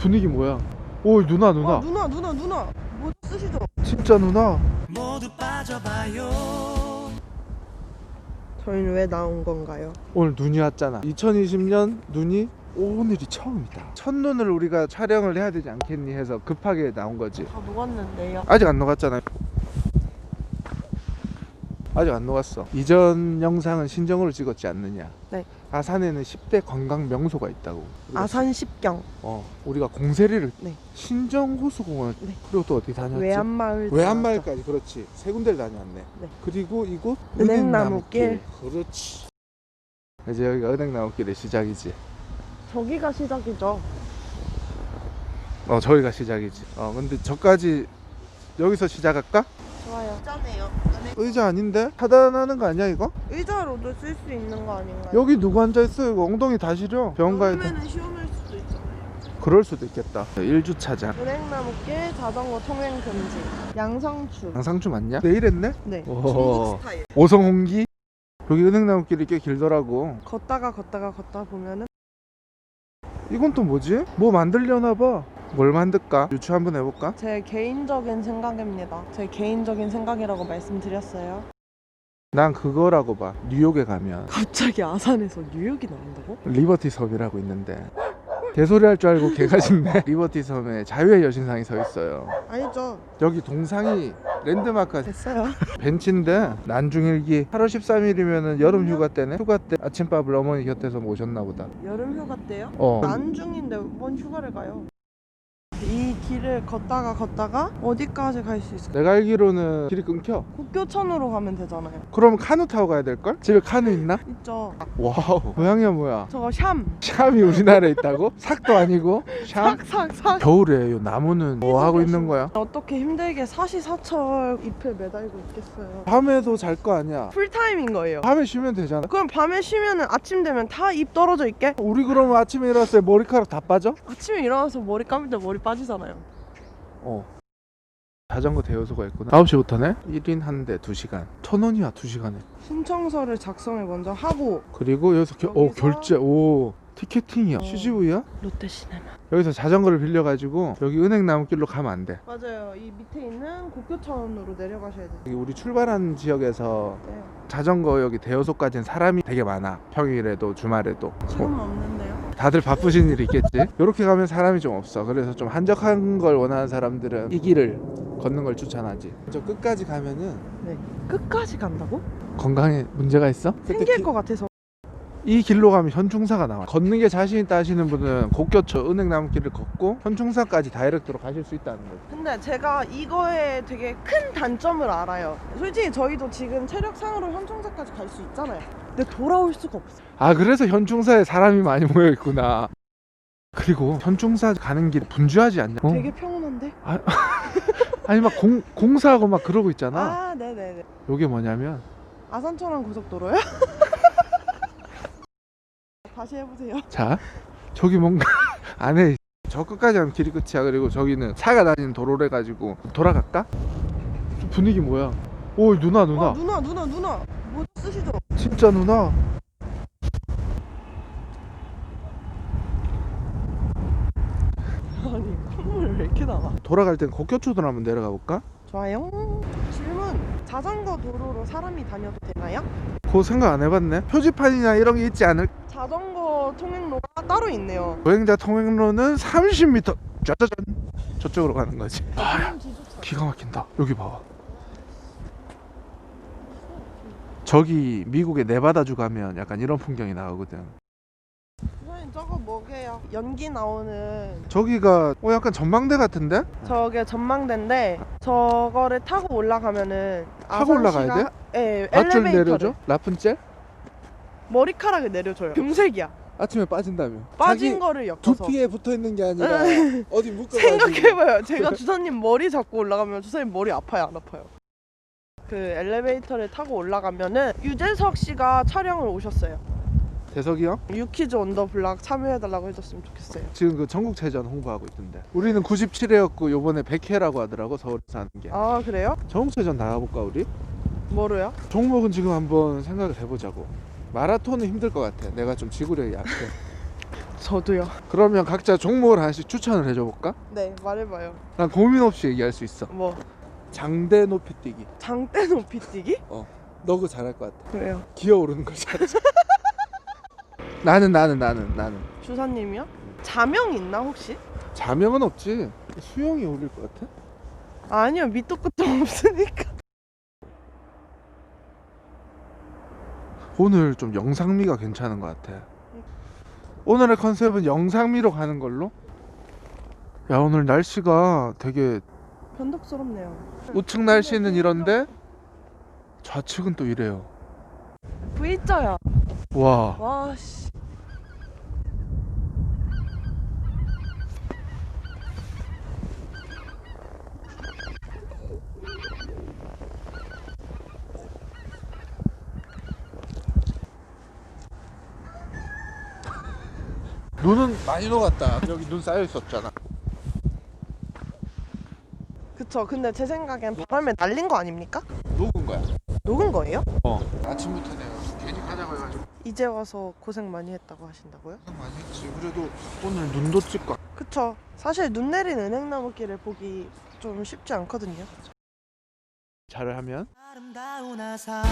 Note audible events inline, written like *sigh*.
분위기 뭐야? 오 누나 누나 아, 누나 누나 누나 뭐 쓰시죠? 진짜 누나 저희는 왜 나온 건가요? 오늘 눈이 왔잖아 2020년 눈이 오늘이 처음이다 첫눈을 우리가 촬영을 해야 되지 않겠니 해서 급하게 나온 거지 다 녹았는데요. 아직 안 녹았잖아 아직 안 녹았어 이전 영상은 신정으로 찍었지 않느냐 네. 아산에는 10대 관광 명소가 있다고 아산 십경 어, 우리가 공세리를 네. 신정호수공원 네. 그리고 또 어디 다녔지? 외암마을 외암마을까지 그렇지 세 군데를 다녀왔네 네. 그리고 이곳 은행나무길. 그렇지 이제 여기가 은행나무길의 시작이지 저기가 시작이죠. 어 저기가 시작이지 어 근데 저까지 여기서 시작할까? 좋아요. 짜네요. 의자 아닌데? 차단하는 거 아니야 이거? 의자로도 쓸 수 있는 거 아닌가요? 여기 누구 앉아있어 이거 엉덩이 다 시려 병원 가야 돼 수도 있잖아요. 그럴 수도 있겠다 1주차장 은행나무길 자전거 통행 금지. 양상추. 양상추 맞냐? 내일 했네? 네. 오. 중국 스타일. 오성홍기 여기 은행나무길이 꽤 길더라고 걷다가 걷다가 걷다 보면은 이건 또 뭐지? 뭐 만들려나 봐. 뭘 만들까? 유추 한번 해볼까? 제 개인적인 생각입니다. 제 개인적인 생각이라고 말씀드렸어요. 난 그거라고 봐. 뉴욕에 가면 갑자기 아산에서 뉴욕이 나온다고? 리버티 섬이라고 있는데 개소리 할 줄 알고 개가 짖네. *laughs* 리버티 섬에 자유의 여신상이 서 있어요. 아니죠. 여기 동상이 랜드마크 됐어요. *laughs* 벤치인데 난중일기 8월 13일이면은 여름 휴가 때네. 휴가 때 아침밥을 어머니 곁에서 모셨나 보다. 여름 휴가 때요? 어. 난중인데 뭔 휴가를 가요? 이 길을 걷다가 걷다가 어디까지 갈 수 있을까? 내가 알기로는 길이 끊겨. 국교천으로 가면 되잖아요. 그럼 카누 타고 가야 될 걸? 집에 카누 있나? 있죠. 와우. 고향이야 뭐야? 저거 샴. 샴이 우리나라에 있다고? 삭도 아니고 샴? 삭삭삭. 겨울에 요 나무는 뭐 하고 있는 거야? 어떻게 힘들게 사시사철 잎을 매달고 있겠어요. 밤에도 잘 거 아니야? 풀타임인 거예요. 밤에 쉬면 되잖아. 그럼 밤에 쉬면은 아침 되면 다 잎 떨어져 있게? 우리 그러면 아침에 일어났을 때 머리카락 다 빠져? 아침에 일어나서 머리 감을 때 머리 빠지잖아요. 어. 자전거 대여소가 있구나. 9시부터네? 1인 한 대 2시간. 천 원이야 2시간에. 신청서를 작성을 먼저 하고 그리고 여기서 겨, 오, 여기서? 결제. 오. 티켓팅이야. 어. CGV야? 롯데시네마. 여기서 자전거를 빌려가지고 여기 은행 나무길로 가면 안 돼. 맞아요. 이 밑에 있는 국교천으로 내려가셔야 돼요. 여기 우리 출발한 지역에서 네. 자전거 여기 대여소까지는 사람이 되게 많아. 평일에도 주말에도. 지금은 없는데요. 다들 바쁘신 일이 있겠지. 이렇게 가면 사람이 좀 없어. 그래서 좀 한적한 걸 원하는 사람들은 이 길을 걷는 걸 추천하지. 저 끝까지 가면은 끝까지 간다고? 건강에 문제가 있어? 생길 기- 것 같아서. 이 길로 가면 현충사가 나와. 걷는 게 자신 있다 하시는 분은 곡교초 은행나무길을 걷고 현충사까지 다이렉트로 가실 수 있다는 거지. 근데 제가 이거에 되게 큰 단점을 알아요. 솔직히 저희도 지금 체력상으로 현충사까지 갈 수 있잖아요. 근데 돌아올 수가 없어요. 아 그래서 현충사에 사람이 많이 모여 있구나. 그리고 현충사 가는 길 분주하지 않냐? 어? 되게 평온한데? *laughs* 아니 막 공, 공사하고 막 그러고 있잖아. 아, 네네네. 요게 뭐냐면 아산천안 고속도로요? *laughs* 다시 해보세요. *laughs* 자 저기 뭔가 *laughs* 안에 저 끝까지 하면 길이 끝이야 그리고 저기는 차가 다니는 도로래 가지고 돌아갈까? 분위기 뭐야 오 누나 누나 어, 누나, 누나, 누나. 뭐 쓰시죠? 진짜 누나 *laughs* 아니, 콧물 왜 이렇게 나와? 돌아갈 땐 곡교초도 한번 내려가 볼까? 좋아요. 질문. 자전거 도로로 사람이 다녀도 되나요? 그거 생각 안 해봤네. 표지판이나 이런 게 있지 않을 자전거 통행로가 따로 있네요. 보행자 통행로는 30m 짜자잔 저쪽으로 가는 거지. 아 기가 막힌다. 여기 봐봐. 저기 미국의 네바다주 가면 약간 이런 풍경이 나오거든? 연기 나오는 저기가 어 약간 전망대 같은데? 저게 전망대인데 저거를 타고 올라가면은 타고 올라가야 돼? 예, 밧줄 엘리베이터를 내려줘? 라푼젤? 머리카락을 내려줘요. 금색이야. 아침에 빠진다며 빠진 자기 거를 엮어서. 두피에 붙어 있는 게 아니라 *laughs* 어디 묶어 생각해봐요. 제가 *laughs* 주사님 머리 잡고 올라가면 주사님 머리 아파요, 안 아파요? 그 엘리베이터를 타고 올라가면은 유재석 씨가 촬영을 오셨어요. 대석이 형? 유키즈 언더 블락 참여해달라고 해줬으면 좋겠어요. 지금 그 전국체전 홍보하고 있던데 우리는 97회였고 요번에 100회라고 하더라고 서울에서 하는 게 아 그래요? 전국체전 나가볼까 우리? 뭐로요? 종목은 지금 한번 생각을 해보자고 마라톤은 힘들 것 같아 내가 좀 지구력이 약해 *laughs* 저도요. 그러면 각자 종목을 하나씩 추천을 해줘볼까? 네, 말해봐요. 난 고민 없이 얘기할 수 있어 뭐 장대 높이 뛰기 장대 높이 뛰기? 너 그거 잘할 것 같아 왜요? 기어오르는 거 잘하지 *laughs* 나는 나는 나는 나는 주사님이요? 자명 있나 혹시? 자명은 없지 수영이 어울릴 것 같아? 아니요, 밑도 끝도 *laughs* 없으니까. 오늘 좀 영상미가 괜찮은 것 같아. 오늘의 컨셉은 영상미로 가는 걸로. 야 오늘 날씨가 되게 변덕스럽네요. 우측 날씨는 이런데 좌측은 또 이래요. V자야. 와 와 씨. 눈은 많이 녹았다. 여기 눈 쌓여 있었잖아. 그쵸. 근데 제 생각엔 바람에 날린 거 아닙니까? 녹은 거야. 녹은 거예요? 어. 아침부터 내가 이제 와서 고생 많이 했다고 하신다고요? 고생 많이 했지. 그래도 오늘 눈도 찍고. 그쵸. 사실 눈 내린 은행나무길을 보기 좀 쉽지 않거든요. 잘을 하면 아름다운 아산